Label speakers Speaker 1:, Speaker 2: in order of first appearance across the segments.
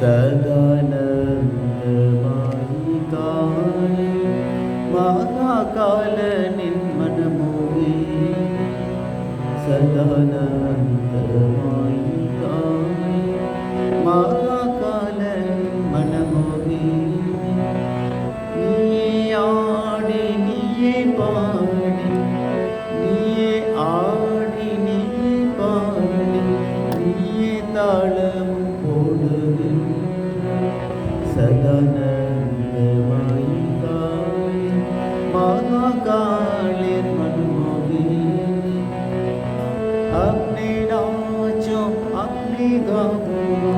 Speaker 1: സദാനന്ദമായി കാലേ മാതാകാല നിന്ന know.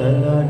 Speaker 1: Sadhana.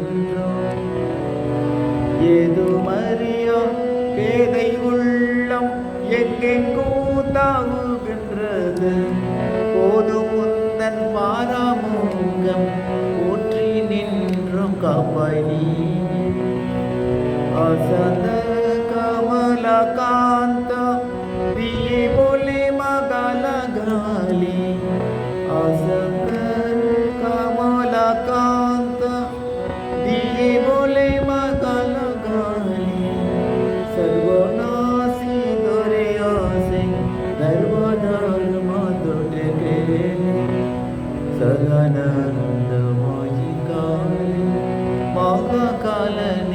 Speaker 1: பேதை உள்ளம் எங்கெங்கோ தாங்குகின்றது போது முந்தன் பாராமுங்கம் போற்றி நின்றும் கபடி அசத கமல காந்த தீபொலி மகளகாலி அசத गगनानन्दमोजिका माकालन